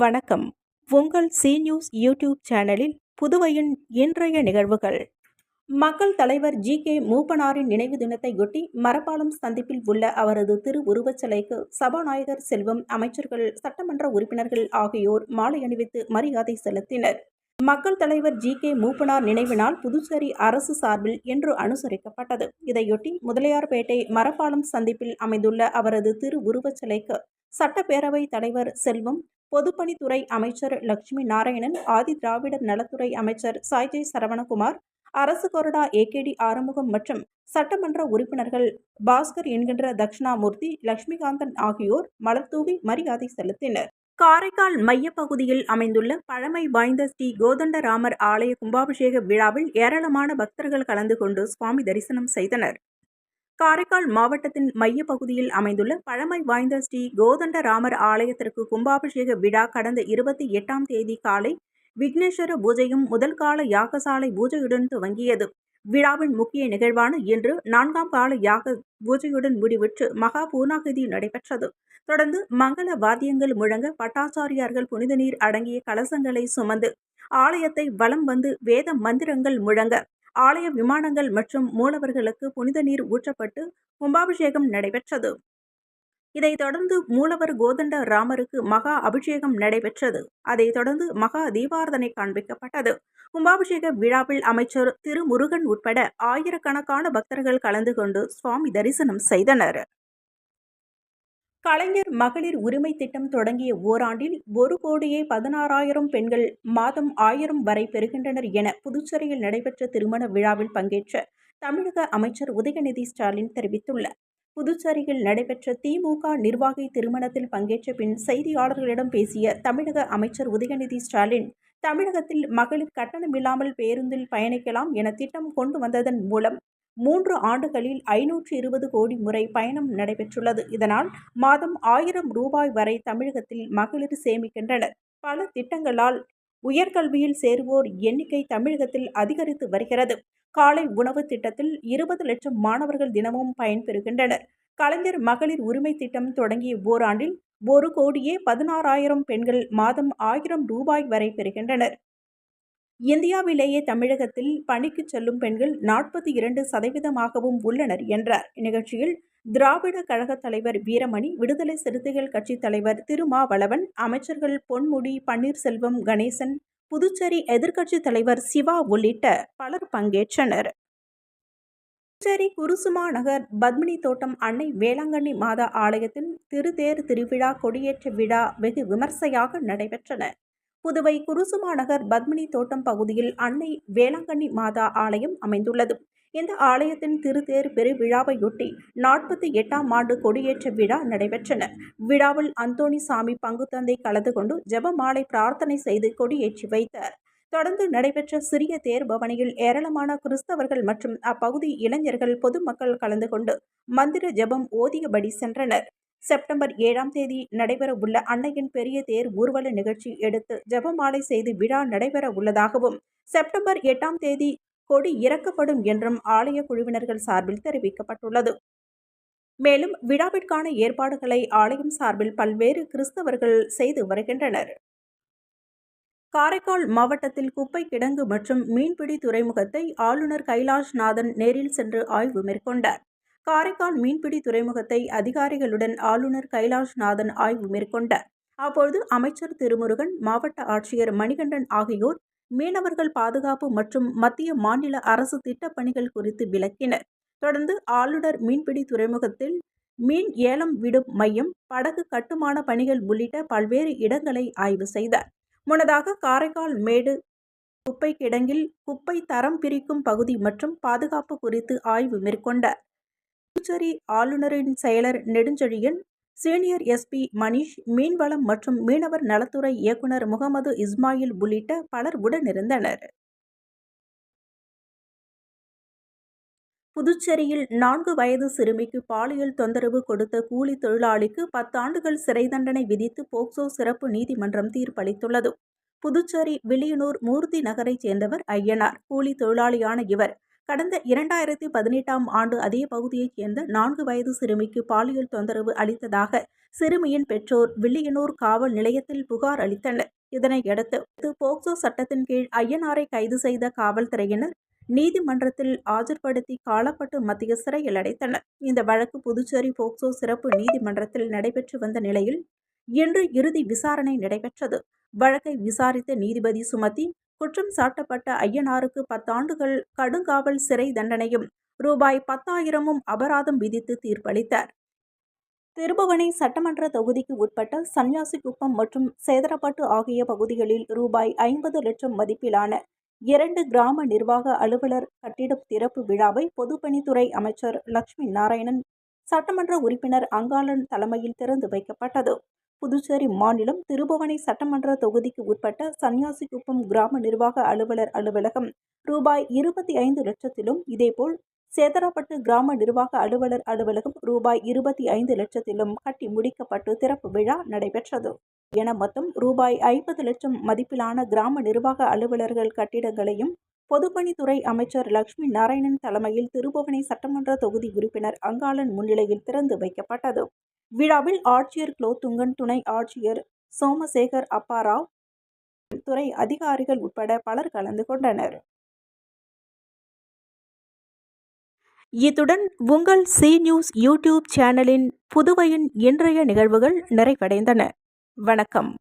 வணக்கம். உங்கள் C news YouTube சேனலில் புதுவையின் இன்றைய நிகழ்வுகள். மக்கள் தலைவர் ஜி கே மூப்பனாரின் நினைவு தினத்தையொட்டி மரப்பாலம் சந்திப்பில் உள்ள அவரது திருவுருவச் சிலைக்கு சபாநாயகர் செல்வம் அமைச்சர்கள் சட்டமன்ற உறுப்பினர்கள் ஆகியோர் மாலை அணிவித்து மரியாதை செலுத்தினர். மக்கள் தலைவர் ஜி கே மூப்பனார் நினைவு நாள் புதுச்சேரி அரசு சார்பில் இன்று அனுசரிக்கப்பட்டது. இதையொட்டி முதலியார்பேட்டை மரப்பாலம் சந்திப்பில் அமைந்துள்ள அவரது திருவுருவச் சிலைக்கு சட்டப்பேரவை தலைவர் செல்வம் பொதுப்பணித்துறை அமைச்சர் லட்சுமி நாராயணன் ஆதி திராவிடர் நலத்துறை அமைச்சர் சாய்ஜய் சரவணகுமார் அரசு கொறடா ஏகேடி ஆறுமுகம் மற்றும் சட்டமன்ற உறுப்பினர்கள் பாஸ்கர் என்கின்ற தட்சிணாமூர்த்தி லட்சுமிகாந்தன் ஆகியோர் மலர்தூவி மரியாதை செலுத்தினர். காரைக்கால் மையப்பகுதியில் அமைந்துள்ள பழமை வாய்ந்த ஸ்ரீ கோதண்டராமர் ஆலய கும்பாபிஷேக விழாவில் ஏராளமான பக்தர்கள் கலந்து கொண்டு சுவாமி தரிசனம் செய்தனர். காரைக்கால் மாவட்டத்தின் மையப்பகுதியில் அமைந்துள்ள பழமை வாய்ந்த ஸ்ரீ கோதண்டராமர் ஆலயத்திற்கு கும்பாபிஷேக விழா கடந்த இருபத்தி எட்டாம் தேதி காலை விக்னேஸ்வர பூஜையும் முதல் கால யாகசாலை பூஜையுடன் துவங்கியது. விழாவின் முக்கிய நிகழ்வான இன்று நான்காம் கால யாக பூஜையுடன் முடிவுற்று மகா பூர்ணாகதி நடைபெற்றது. தொடர்ந்து மங்கள வாத்தியங்கள் முழங்க பட்டாச்சாரியார்கள் புனித நீர் அடங்கிய கலசங்களை சுமந்து ஆலயத்தை வலம் வந்து வேத மந்திரங்கள் முழங்க ஆலய விமானங்கள் மற்றும் மூலவர்களுக்கு புனித நீர் ஊற்றப்பட்டு கும்பாபிஷேகம் நடைபெற்றது. இதைத் தொடர்ந்து மூலவர் கோதண்ட ராமருக்கு மகா அபிஷேகம் நடைபெற்றது. அதைத் தொடர்ந்து மகா தீபாரதனை காண்பிக்கப்பட்டது. கும்பாபிஷேக விழாவில் அமைச்சர் திரு முருகன் உட்பட ஆயிரக்கணக்கான பக்தர்கள் கலந்து கொண்டு சுவாமி தரிசனம் செய்தனர். கலைஞர் மகளிர் உரிமை திட்டம் தொடங்கிய ஓராண்டில் ஒரு கோடியே பதினாறாயிரம் பெண்கள் மாதம் ஆயிரம் வரை பெறுகின்றனர் என புதுச்சேரியில் நடைபெற்ற திருமண விழாவில் பங்கேற்ற தமிழக அமைச்சர் உதயநிதி ஸ்டாலின் தெரிவித்துள்ளார். புதுச்சேரியில் நடைபெற்ற திமுக நிர்வாகி திருமணத்தில் பங்கேற்ற பின் செய்தியாளர்களிடம் பேசிய தமிழக அமைச்சர் உதயநிதி ஸ்டாலின் தமிழகத்தில் மகளிர் கட்டணமில்லாமல் பேருந்தில் பயணிக்கலாம் என திட்டம் கொண்டு வந்ததன் மூலம் மூன்று ஆண்டுகளில் ஐநூற்று இருபது கோடி முறை பயணம் நடைபெற்றுள்ளது. இதனால் மாதம் ஆயிரம் ரூபாய் வரை தமிழகத்தில் மகளிர் சேமிக்கின்றனர். பல திட்டங்களால் உயர்கல்வியில் சேருவோர் எண்ணிக்கை தமிழகத்தில் அதிகரித்து வருகிறது. காலை உணவு திட்டத்தில் இருபது லட்சம் மாணவர்கள் தினமும் பயன்பெறுகின்றனர். கலைஞர் மகளிர் உரிமை திட்டம் தொடங்கிய ஓராண்டில் ஒரு கோடியே பதினாறாயிரம் பெண்கள் மாதம் ஆயிரம் ரூபாய் வரை பெறுகின்றனர். இந்தியாவிலேயே தமிழகத்தில் பணிக்கு செல்லும் பெண்கள் நாற்பத்தி இரண்டு சதவீதமாகவும் உள்ளனர் என்றார். இந்நிகழ்ச்சியில் திராவிட கழக தலைவர் வீரமணி விடுதலை சிறுத்தைகள் கட்சித் தலைவர் திருமாவளவன் அமைச்சர்கள் பொன்முடி பன்னீர்செல்வம் கணேசன் புதுச்சேரி எதிர்க்கட்சித் தலைவர் சிவா உள்ளிட்ட பலர் பங்கேற்றனர். புதுச்சேரி குருசுமா நகர் பத்மினி தோட்டம் அன்னை வேளாங்கண்ணி மாதா ஆலயத்தில் திருதேர் திருவிழா கொடியேற்ற விழா வெகு விமர்சையாக நடைபெற்றன. புதுவை குருசுமாநகர் பத்மினி தோட்டம் பகுதியில் அன்னை வேளாங்கண்ணி மாதா ஆலயம் அமைந்துள்ளது. இந்த ஆலயத்தின் திருத்தேர் பெருவிழாவையொட்டி நாற்பத்தி எட்டாம் ஆண்டு கொடியேற்ற விழா நடைபெற்றன. விழாவில் அந்தோணி சாமி பங்கு தந்தை கலந்து கொண்டு ஜெபமாலை பிரார்த்தனை செய்து கொடியேற்றி வைத்தார். தொடர்ந்து நடைபெற்ற சிறிய தேர் பவனியில் ஏராளமான கிறிஸ்தவர்கள் மற்றும் அப்பகுதி இளைஞர்கள் பொதுமக்கள் கலந்து கொண்டு மந்திர ஜெபம் ஓதியபடி சென்றனர். செப்டம்பர் ஏழாம் தேதி நடைபெற உள்ள அன்னையின் பெரிய தேர் ஊர்வல நிகழ்ச்சி எடுத்து ஜபமாலை செய்து விழா நடைபெற உள்ளதாகவும் செப்டம்பர் எட்டாம் தேதி கொடி இறக்கப்படும் என்றும் ஆலய குழுவினர்கள் சார்பில் தெரிவிக்கப்பட்டுள்ளது. மேலும் விழாவிற்கான ஏற்பாடுகளை ஆலயம் சார்பில் பல்வேறு கிறிஸ்தவர்கள் செய்து வருகின்றனர். காரைக்கால் மாவட்டத்தில் குப்பை கிடங்கு மற்றும் மீன்பிடி துறைமுகத்தை ஆளுநர் கைலாஷ்நாதன் நேரில் சென்று ஆய்வு மேற்கொண்டார். காரைக்கால் மீன்பிடி துறைமுகத்தை அதிகாரிகளுடன் ஆளுநர் கைலாஷ்நாதன் ஆய்வு மேற்கொண்டார் அப்பொழுது அமைச்சர் திருமுருகன் மாவட்ட ஆட்சியர் மணிகண்டன் ஆகியோர் மீனவர்கள் பாதுகாப்பு மற்றும் மத்திய மாநில அரசு திட்டப் பணிகள் குறித்து விளக்கினர். தொடர்ந்து ஆளுநர் மீன்பிடி துறைமுகத்தில் மீன் ஏலம் விடும் மையம் படகு கட்டுமான பணிகள் உள்ளிட்ட பல்வேறு இடங்களை ஆய்வு செய்தார். முன்னதாக காரைக்கால் மேடு குப்பை கிடங்கில் குப்பை தரம் பிரிக்கும் பகுதி மற்றும் பாதுகாப்பு குறித்து ஆய்வு மேற்கொண்டார். புதுச்சேரி ஆளுநரின் செயலர் நெடுஞ்செழியன் சீனியர் எஸ்பி மணிஷ் மீன்வளம் மற்றும் மீனவர் நலத்துறை இயக்குநர் முகமது இஸ்மாயில் உள்ளிட்ட பலர் உடனிருந்தனர். புதுச்சேரியில் நான்கு வயது சிறுமிக்கு பாலியல் தொந்தரவு கொடுத்த கூலி தொழிலாளிக்கு பத்தாண்டுகள் சிறை தண்டனை விதித்து போக்சோ சிறப்பு நீதிமன்றம் தீர்ப்பளித்துள்ளது. புதுச்சேரி வில்லியனூர் மூர்த்தி நகரைச் சேர்ந்தவர் ஐயனார். கூலி தொழிலாளியான இவர் கடந்த இரண்டாயிரத்தி பதினெட்டாம் ஆண்டு அதே பகுதியைச் சேர்ந்த நான்கு வயது சிறுமிக்கு பாலியல் தொந்தரவு அளித்ததாக சிறுமியின் பெற்றோர் வில்லியனூர் காவல் நிலையத்தில் புகார் அளித்தனர். இதனையடுத்து போக்சோ சட்டத்தின் கீழ் ஐயனாரை கைது செய்த காவல்துறையினர் நீதிமன்றத்தில் ஆஜர்படுத்தி காலப்பட்டு மத்திய சிறையில் அடைத்தனர். இந்த வழக்கு புதுச்சேரி போக்சோ சிறப்பு நீதிமன்றத்தில் நடைபெற்று வந்த நிலையில் இன்று இறுதி விசாரணை நடைபெற்றது. வழக்கை விசாரித்த நீதிபதி சுமதி குற்றம் சாட்டப்பட்ட ஐயனாருக்கு பத்தாண்டுகள் கடுங்காவல் சிறை தண்டனையும் ரூபாய் பத்தாயிரமும் அபராதம் விதித்து தீர்ப்பளித்தார். திருபுவனை சட்டமன்ற தொகுதிக்கு உட்பட்ட சன்னியாசிக்குப்பம் மற்றும் சேதரப்பட்டு ஆகிய பகுதிகளில் ரூபாய் ஐம்பது லட்சம் மதிப்பிலான இரண்டு கிராம நிர்வாக அலுவலர் கட்டிட திறப்பு விழாவை பொதுப்பணித்துறை அமைச்சர் லட்சுமி நாராயணன் சட்டமன்ற உறுப்பினர் அங்காளன் தலைமையில் திறந்து வைக்கப்பட்டது. புதுச்சேரி மாநிலம் திருபுவனை சட்டமன்ற தொகுதிக்கு உட்பட்ட சன்னியாசிக்குப்பம் கிராம நிர்வாக அலுவலர் அலுவலகம். ரூபாய் இருபத்தி ஐந்து லட்சத்திலும் இதேபோல் சேதராப்பட்டு கிராம நிர்வாக அலுவலர் அலுவலகம் ரூபாய் இருபத்தி ஐந்து லட்சத்திலும் கட்டி முடிக்கப்பட்டு திறப்பு விழா நடைபெற்றது. என மொத்தம் ரூபாய் ஐம்பது லட்சம் மதிப்பிலான கிராம நிர்வாக அலுவலர்கள் கட்டிடங்களையும் பொதுப்பணித்துறை அமைச்சர் லட்சுமி நாராயணன் தலைமையில் திருபுவனை சட்டமன்ற தொகுதி உறுப்பினர் அங்காளன் முன்னிலையில் திறந்து வைக்கப்பட்டது. விழாவில் ஆட்சியர் குலோத்துங்கன் துணை ஆட்சியர் சோமசேகர் அப்பாராவ் துறை அதிகாரிகள் உட்பட பலர் கலந்து கொண்டனர். இத்துடன் உங்கள் சி நியூஸ் யூடியூப் சேனலின் புதுவையின் இன்றைய நிகழ்வுகள் நிறைவடைந்தன. வணக்கம்.